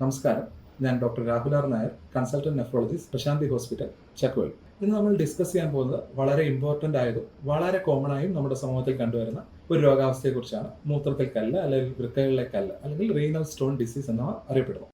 നമസ്കാരം. ഞാൻ doctor Rahul R Nair consultant nephrologist Prashanti hospital ചക്കുവൽ ഇന്ന് നമ്മൾ ഡിസ്കസ് ചെയ്യാൻ പോകുന്നത് വളരെ ഇമ്പോർട്ടന്റ് ആയതും വളരെ കോമൺ ആയും നമ്മുടെ സമൂഹത്തിൽ കണ്ടുവരുന്ന ഒരു രോഗാവസ്ഥയെക്കുറിച്ചാണ്. മൂത്രത്തിൽ കല്ല് അല്ലെങ്കിൽ വൃക്കകളിലെ കല്ല് അല്ലെങ്കിൽ റീനൽ സ്റ്റോൺ ഡിസീസ് എന്ന അറിയപ്പെടുന്നു.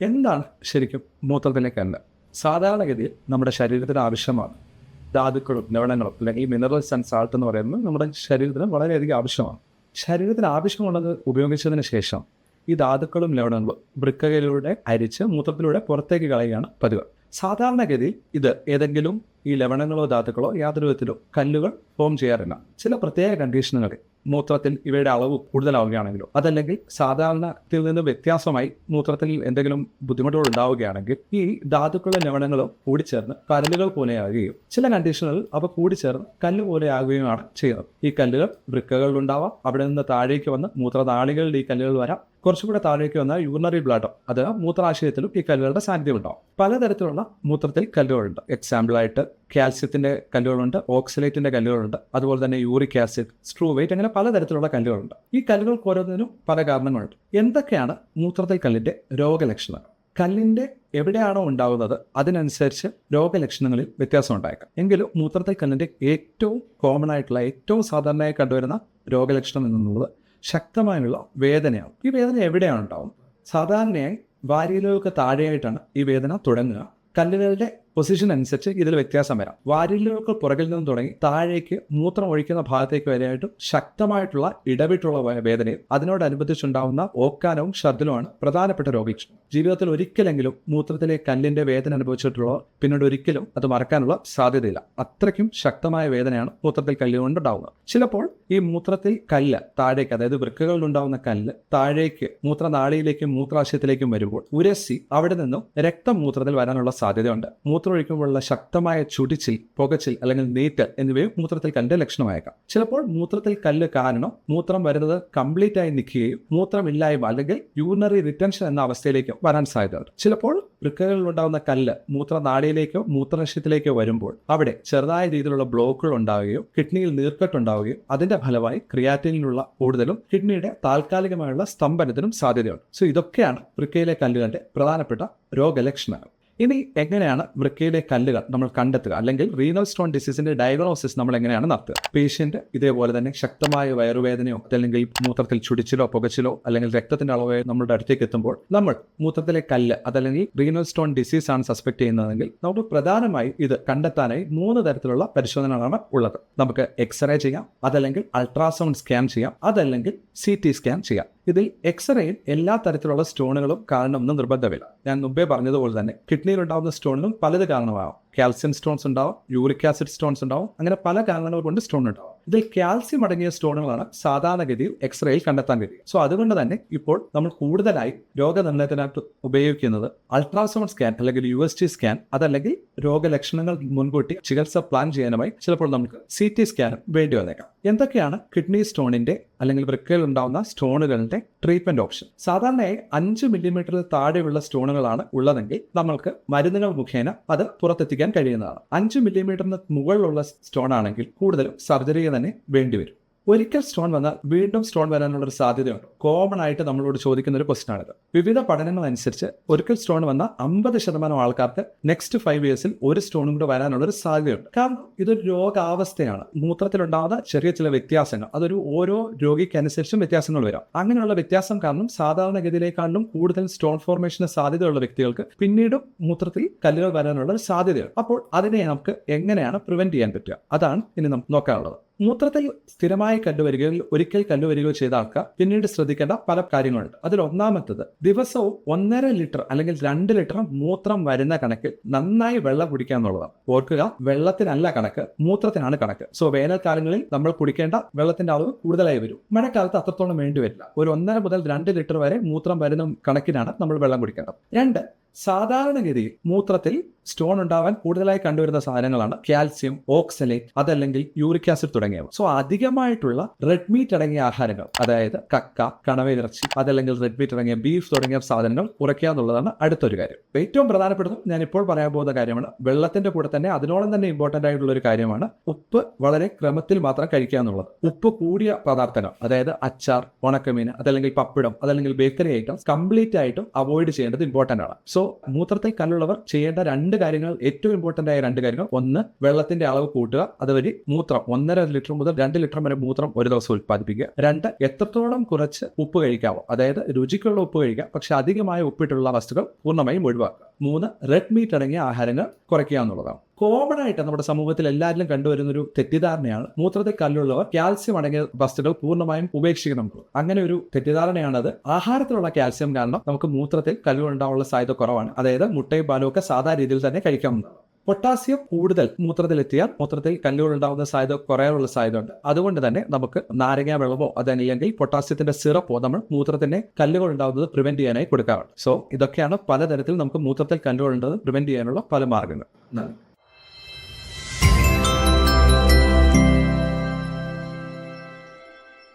എന്താണ് ശരിക്കും മൂത്രത്തിലെ കല്ല് സാധാരണഗതിയിൽ നമ്മുടെ ശരീരത്തിന് ആവശ്യമാണ് ധാതുക്കളും ലവണങ്ങളും അല്ലെങ്കിൽ മിനറൽസ് ആൻഡ് സാൾട്ട് എന്ന് പറയുന്നത് നമ്മുടെ ശരീരത്തിന് വളരെയധികം ആവശ്യമാണ്. ശരീരത്തിന് ആവശ്യമുള്ളത് ഉപയോഗിച്ചതിന് ശേഷം ഈ ധാതുക്കളും ലവണങ്ങളും വൃക്കകളിലൂടെ അരിച്ച് മൂത്രത്തിലൂടെ പുറത്തേക്ക് കളയുകയാണ് പതിവ്. സാധാരണഗതിയിൽ ഇത് ഏതെങ്കിലും ഈ ലവണങ്ങളോ ധാതുക്കളോ യാതൊരു വിധത്തിലോ കല്ലുകൾ ഫോം ചെയ്യാറില്ല. ചില പ്രത്യേക കണ്ടീഷനുകളിൽ മൂത്രത്തിൽ ഇവയുടെ അളവ് കൂടുതലാവുകയാണെങ്കിലോ അതല്ലെങ്കിൽ സാധാരണത്തിൽ നിന്ന് വ്യത്യാസമായി മൂത്രത്തിൽ എന്തെങ്കിലും ബുദ്ധിമുട്ടുകൾ ഉണ്ടാവുകയാണെങ്കിൽ ഈ ധാതുക്കളും ലവണങ്ങളും കൂടിച്ചേർന്ന് കല്ലുകൾ പോലെയാകുകയും ചില കണ്ടീഷനുകളിൽ അവ കൂടിച്ചേർന്ന് കല്ല് പോലെയാകുകയുമാണ് ചെയ്യുന്നത്. ഈ കല്ലുകൾ വൃക്കകളിലുണ്ടാവാം അവിടെ നിന്ന് താഴേക്ക് വന്ന് മൂത്രനാളികളിൽ ഈ കല്ലുകൾ വരാം. കുറച്ചുകൂടെ താഴേക്ക് വന്നാൽ യൂറിനറി ബ്ലഡോ അത് മൂത്രാശയത്തിലും ഈ കല്ലുകളുടെ സാന്നിധ്യം ഉണ്ടാവും. പലതരത്തിലുള്ള മൂത്രത്തിൽ കല്ലുകളുണ്ട്. എക്സാമ്പിളായിട്ട് കാൽസ്യത്തിന്റെ കല്ലുകളുണ്ട് ഓക്സലേറ്റിന്റെ കല്ലുകളുണ്ട് അതുപോലെ തന്നെ യൂറിക് ആസിഡ് സ്ട്രൂവേറ്റ് അങ്ങനെ പലതരത്തിലുള്ള കല്ലുകളുണ്ട്. ഈ കല്ലുകൾക്ക് ഓരോന്നിനും പല കാരണങ്ങളുണ്ട്. എന്തൊക്കെയാണ് മൂത്രത്തിൽ കല്ലിന്റെ രോഗലക്ഷണങ്ങൾ? കല്ലിന്റെ എവിടെയാണോ ഉണ്ടാകുന്നത് അതിനനുസരിച്ച് രോഗലക്ഷണങ്ങളിൽ വ്യത്യാസം ഉണ്ടായേക്കാം. എങ്കിലും മൂത്രത്തിൽ കല്ലിന്റെ ഏറ്റവും കോമൺ ആയിട്ടുള്ള ഏറ്റവും സാധാരണയായി കണ്ടുവരുന്ന രോഗലക്ഷണം എന്നുള്ളത് ശക്തമായുള്ള വേദനയാണ് ഈ വേദന എവിടെയാണ് ഉണ്ടാവും സാധാരണയായി വാരിയിലൊക്കെ താഴെയായിട്ടാണ് ഈ വേദന തുടങ്ങുക. കല്ലുകളുടെ പൊസിഷൻ അനുസരിച്ച് ഇതിൽ വ്യത്യാസം വരാം. വാരിലുകൾക്ക് പുറകിൽ നിന്ന് തുടങ്ങി താഴേക്ക് മൂത്രം ഒഴിക്കുന്ന ഭാഗത്തേക്ക് വരെയായിട്ടും ശക്തമായിട്ടുള്ള ഇടവിട്ടുള്ള വേദനയും അതിനോടനുബന്ധിച്ചുണ്ടാവുന്ന ഓക്കാനവും ഛർദിലുമാണ് പ്രധാനപ്പെട്ട രോഗലക്ഷണം. ജീവിതത്തിൽ ഒരിക്കലെങ്കിലും മൂത്രത്തിലെ കല്ലിന്റെ വേദന അനുഭവിച്ചിട്ടുള്ള പിന്നീട് ഒരിക്കലും അത് മറക്കാനുള്ള സാധ്യതയില്ല. അത്രയ്ക്കും ശക്തമായ വേദനയാണ് മൂത്രത്തിൽ കല്ല് കൊണ്ടുണ്ടാവുന്നത് ചിലപ്പോൾ ഈ മൂത്രത്തിൽ കല്ല് താഴേക്ക് അതായത് വൃക്കകളിൽ ഉണ്ടാവുന്ന കല്ല് താഴേക്ക് മൂത്രനാളിയിലേക്കും മൂത്രാശയത്തിലേക്കും വരുമ്പോൾ ഉരസി അവിടെ നിന്നും രക്തം മൂത്രത്തിൽ വരാനുള്ള സാധ്യതയുണ്ട്. മൂത്രമൊഴിക്കുമ്പോഴുള്ള ശക്തമായ ചുടിച്ചിൽ പുകച്ചിൽ അല്ലെങ്കിൽ നീറ്റൽ എന്നിവയും മൂത്രത്തിൽ കല്ലിന്റെ ലക്ഷണമായേക്കാം. ചിലപ്പോൾ മൂത്രത്തിൽ കല്ല് കാരണം മൂത്രം വരുന്നത് കംപ്ലീറ്റ് ആയി നിൽക്കുകയും മൂത്രമില്ലായ്മ അല്ലെങ്കിൽ യൂറിനറി റിട്ടൻഷൻ എന്ന അവസ്ഥയിലേക്ക് വരാൻ സാധ്യതയുണ്ട്. ചിലപ്പോൾ വൃക്കകളിൽ ഉണ്ടാകുന്ന കല്ല് മൂത്രനാടിയിലേക്കോ മൂത്രനശയത്തിലേക്കോ വരുമ്പോൾ അവിടെ ചെറുതായ രീതിയിലുള്ള ബ്ലോക്കുകൾ ഉണ്ടാവുകയോ കിഡ്നിയിൽ നീർക്കെട്ടുണ്ടാവുകയോ അതിന്റെ ഫലമായി ക്രിയാറ്റിനിലുള്ള കൂടുതലും കിഡ്നിയുടെ താൽക്കാലികമായുള്ള സ്തംഭനത്തിനും സാധ്യതയുണ്ട്. സോ ഇതൊക്കെയാണ് വൃക്കയിലെ കല്ലുകളുടെ പ്രധാനപ്പെട്ട രോഗലക്ഷണങ്ങൾ. ഇനി എങ്ങനെയാണ് വൃക്കയിലെ കല്ലുകൾ നമ്മൾ കണ്ടെത്തുക? അല്ലെങ്കിൽ റീനൽ സ്റ്റോൺ ഡിസീസിന്റെ ഡയഗ്നോസിസ് നമ്മൾ എങ്ങനെയാണ് നടത്തുക? പേഷ്യന്റ് ഇതേപോലെ തന്നെ ശക്തമായ വയറുവേദനയോ അല്ലെങ്കിൽ മൂത്രത്തിൽ ചുടിച്ചിലോ പുകച്ചിലോ അല്ലെങ്കിൽ രക്തത്തിന്റെ അളവോ നമ്മുടെ അടുത്തേക്ക് എത്തുമ്പോൾ നമ്മൾ മൂത്രത്തിലെ കല്ല് അതല്ലെങ്കിൽ റീനൽ സ്റ്റോൺ ഡിസീസ് ആണ് സസ്പെക്ട് ചെയ്യുന്നതെങ്കിൽ നമുക്ക് പ്രധാനമായി ഇത് കണ്ടെത്താനായി മൂന്ന് തരത്തിലുള്ള പരിശോധനകളാണ് ഉള്ളത്. നമുക്ക് എക്സ്റേ ചെയ്യാം അതല്ലെങ്കിൽ അൾട്രാസൗണ്ട് സ്കാൻ ചെയ്യാം അതല്ലെങ്കിൽ സി ടി സ്കാൻ ചെയ്യാം. ഇതിൽ എക്സ്റേയിൽ എല്ലാ തരത്തിലുള്ള സ്റ്റോണുകളും കാരണമെന്ന് നിർബന്ധമില്ല. ഞാൻ മുമ്പേ പറഞ്ഞതുപോലെ തന്നെ കിഡ്നിയിൽ ഉണ്ടാകുന്ന സ്റ്റോണുകളും പലത് കാരണമാകും കാൽസ്യം സ്റ്റോൺസ് ഉണ്ടാവും യൂറിക് ആസിഡ് സ്റ്റോൺസ് ഉണ്ടാവും അങ്ങനെ പല കാരണങ്ങൾ കൊണ്ട് സ്റ്റോൺ ഉണ്ടാവും. ഇതിൽ കാൽസ്യം അടങ്ങിയ സ്റ്റോണുകളാണ് സാധാരണഗതിയിൽ എക്സ്റേയിൽ കണ്ടെത്താൻ കഴിയും സോ അതുകൊണ്ട് തന്നെ ഇപ്പോൾ നമ്മൾ കൂടുതലായി രോഗനിർണയത്തിനായിട്ട് ഉപയോഗിക്കുന്നത് അൾട്രാസൗണ്ട് സ്കാൻ അല്ലെങ്കിൽ യു എസ് ടി സ്കാൻ അതല്ലെങ്കിൽ രോഗലക്ഷണങ്ങൾ മുൻകൂട്ടി ചികിത്സ പ്ലാൻ ചെയ്യാനുമായി ചിലപ്പോൾ നമുക്ക് സി ടി സ്കാനും വേണ്ടി വന്നേക്കാം. എന്തൊക്കെയാണ് കിഡ്നി സ്റ്റോണിന്റെ അല്ലെങ്കിൽ വൃക്കയിൽ ഉണ്ടാകുന്ന സ്റ്റോണുകളുടെ ട്രീറ്റ്മെന്റ് ഓപ്ഷൻ? സാധാരണയായി അഞ്ച് മില്ലിമീറ്ററിൽ താഴെയുള്ള സ്റ്റോണുകളാണ് ഉള്ളതെങ്കിൽ നമ്മൾക്ക് മരുന്നുകൾ മുഖേന അത് പുറത്തെത്തിക്കാൻ കഴിയുന്നതാണ്. അഞ്ച് മില്ലിമീറ്ററിന് മുകളിലുള്ള സ്റ്റോൺ ആണെങ്കിൽ കൂടുതലും സർജറി തന്നെ വേണ്ടിവരും. ഒരിക്കൽ സ്റ്റോൺ വന്നാൽ വീണ്ടും സ്റ്റോൺ വരാനുള്ള ഒരു സാധ്യതയുണ്ട്. കോമൺ ആയിട്ട് നമ്മളോട് ചോദിക്കുന്ന ഒരു ക്വസ്റ്റൻ ആണിത്. വിവിധ പഠനങ്ങൾ അനുസരിച്ച് ഒരിക്കൽ സ്റ്റോൺ വന്ന അമ്പത് ശതമാനം ആൾക്കാർക്ക് നെക്സ്റ്റ് ഫൈവ് ഇയേഴ്സിൽ ഒരു സ്റ്റോണും കൂടെ വരാനുള്ള ഒരു സാധ്യതയുണ്ട്. കാരണം ഇതൊരു രോഗാവസ്ഥയാണ്. മൂത്രത്തിലുണ്ടാകുന്ന ചെറിയ ചില വ്യത്യാസങ്ങൾ അതൊരു ഓരോ രോഗിക്കനുസരിച്ചും വ്യത്യാസങ്ങൾ വരാം. അങ്ങനെയുള്ള വ്യത്യാസം കാരണം സാധാരണഗതിയിലേക്കാളും കൂടുതൽ സ്റ്റോൺ ഫോർമേഷന് സാധ്യതയുള്ള വ്യക്തികൾക്ക് പിന്നീടും മൂത്രത്തിൽ കല്ലുകൾ വരാനുള്ള ഒരു സാധ്യതയുണ്ട്. അപ്പോൾ അതിനെ നമുക്ക് എങ്ങനെയാണ് പ്രിവെന്റ് ചെയ്യാൻ പറ്റുക? അതാണ് ഇനി നമുക്ക് നോക്കാനുള്ളത്. മൂത്രത്തിൽ സ്ഥിരമായി കണ്ടുവരികയോ ഒരിക്കൽ കല്ലുവരികയോ ചെയ്ത ആൾക്കാർ പിന്നീട് ശ്രദ്ധിക്കേണ്ട പല കാര്യങ്ങളുണ്ട്. അതിൽ ഒന്നാമത്തത് ദിവസവും ഒന്നര ലിറ്റർ അല്ലെങ്കിൽ രണ്ട് ലിറ്റർ മൂത്രം വരുന്ന കണക്കിൽ നന്നായി വെള്ളം കുടിക്കുക എന്നുള്ളതാണ്. ഓർക്കുക വെള്ളത്തിനല്ല കണക്ക് മൂത്രത്തിനാണ് കണക്ക്. സോ വേനൽക്കാലങ്ങളിൽ നമ്മൾ കുടിക്കേണ്ട വെള്ളത്തിന്റെ അളവ് കൂടുതലായി വരും. മഴക്കാലത്ത് അത്രത്തോളം വേണ്ടി വരില്ല. ഒരു ഒന്നര മുതൽ രണ്ട് ലിറ്റർ വരെ മൂത്രം വരുന്ന കണക്കിനാണ് നമ്മൾ വെള്ളം കുടിക്കേണ്ടത്. രണ്ട് സാധാരണഗതിയിൽ മൂത്രത്തിൽ സ്റ്റോൺ ഉണ്ടാവാൻ കൂടുതലായി കണ്ടുവരുന്ന സാധനങ്ങളാണ് കാൽസ്യം ഓക്സലേറ്റ് അതല്ലെങ്കിൽ യൂറിക് ആസിഡ് തുടങ്ങിയവ. സോ അധികമായിട്ടുള്ള റെഡ് മീറ്റ് അടങ്ങിയ ആഹാരങ്ങൾ അതായത് കക്ക കണവയിറച്ചി അതല്ലെങ്കിൽ റെഡ് മീറ്റ് അടങ്ങിയ ബീഫ് തുടങ്ങിയ സാധനങ്ങൾ കുറയ്ക്കുക എന്നുള്ളതാണ് അടുത്തൊരു കാര്യം. ഏറ്റവും പ്രധാനപ്പെട്ടതും ഞാൻ ഇപ്പോൾ പറയാൻ പോകുന്ന കാര്യമാണ് വെള്ളത്തിന്റെ കൂടെ തന്നെ അതിനോളം തന്നെ ഇമ്പോർട്ടന്റ് ആയിട്ടുള്ള ഒരു കാര്യമാണ് ഉപ്പ് വളരെ ക്രമത്തിൽ മാത്രം കഴിക്കുക എന്നുള്ളത്. ഉപ്പ് കൂടിയ പദാർത്ഥങ്ങൾ അതായത് അച്ചാർ ഉണക്കമീൻ അതല്ലെങ്കിൽ പപ്പിടം അതല്ലെങ്കിൽ ബേക്കറി ഐറ്റംസ് കംപ്ലീറ്റ് ആയിട്ടും അവോയ്ഡ് ചെയ്യേണ്ടത് ഇമ്പോർട്ടന്റ് ആണ്. സോ മൂത്രത്തിൽ കല്ലുള്ളവർ ചെയ്യേണ്ട രണ്ട് കാര്യങ്ങൾ ഏറ്റവും ഇമ്പോർട്ടന്റ് ആയ രണ്ട് കാര്യങ്ങൾ. ഒന്ന് വെള്ളത്തിന്റെ അളവ് കൂട്ടുക. അതുവഴി മൂത്രം ഒന്നര ലിറ്റർ മുതൽ രണ്ട് ലിറ്റർ വരെ മൂത്രം ഒരു ദിവസം ഉൽപ്പാദിപ്പിക്കുക. രണ്ട് എത്രത്തോളം കുറച്ച് ഉപ്പ് കഴിക്കാവോ. അതായത് രുചിക്കുള്ള ഉപ്പ് കഴിക്കാം പക്ഷെ അധികമായ ഉപ്പിട്ടുള്ള വസ്തുക്കൾ പൂർണമായും ഒഴിവാക്കുക. മൂന്ന് റെഡ് മീറ്റ് അടങ്ങിയ ആഹാരങ്ങൾ കുറയ്ക്കുക എന്നുള്ളതാണ്. കോമൺ ആയിട്ട് നമ്മുടെ സമൂഹത്തിൽ എല്ലാവരിലും കണ്ടുവരുന്ന ഒരു തെറ്റിദ്ധാരണയാണ് മൂത്രത്തിൽ കല്ലുള്ളവർ കാൽസ്യം അടങ്ങിയ വസ്തുക്കൾ പൂർണമായും ഉപേക്ഷിക്കണം. അങ്ങനെ ഒരു തെറ്റിദ്ധാരണയാണത്. ആഹാരത്തിലുള്ള കാൽസ്യം കാരണം നമുക്ക് മൂത്രത്തിൽ കല്ലുകൾ ഉണ്ടാവാനുള്ള സാധ്യത കുറവാണ്. അതായത് മുട്ടയും പാലും ഒക്കെ സാധാരണ രീതിയിൽ തന്നെ കഴിക്കാം പൊട്ടാസ്യം കൂടുതൽ മൂത്രത്തിലെത്തിയാൽ മൂത്രത്തിൽ കല്ലുകൾ ഉണ്ടാകുന്ന സാധ്യത കുറയാനുള്ള സാധ്യത ഉണ്ട് അതുകൊണ്ട് തന്നെ നമുക്ക് നാരങ്ങ വെള്ളമോ അതല്ലെങ്കിൽ പൊട്ടാസ്യത്തിന്റെ സിറപ്പോ നമ്മൾ മൂത്രത്തിന്റെ കല്ലുകൾ ഉണ്ടാകുന്നത് പ്രിവെന്റ് ചെയ്യാനായി കൊടുക്കാറുണ്ട്. സോ ഇതൊക്കെയാണ് പലതരത്തിൽ നമുക്ക് മൂത്രത്തിൽ കല്ലുകൾ ഉണ്ടാകുന്നത് പ്രിവെന്റ് ചെയ്യാനുള്ള പല മാർഗങ്ങൾ. നന്ദി.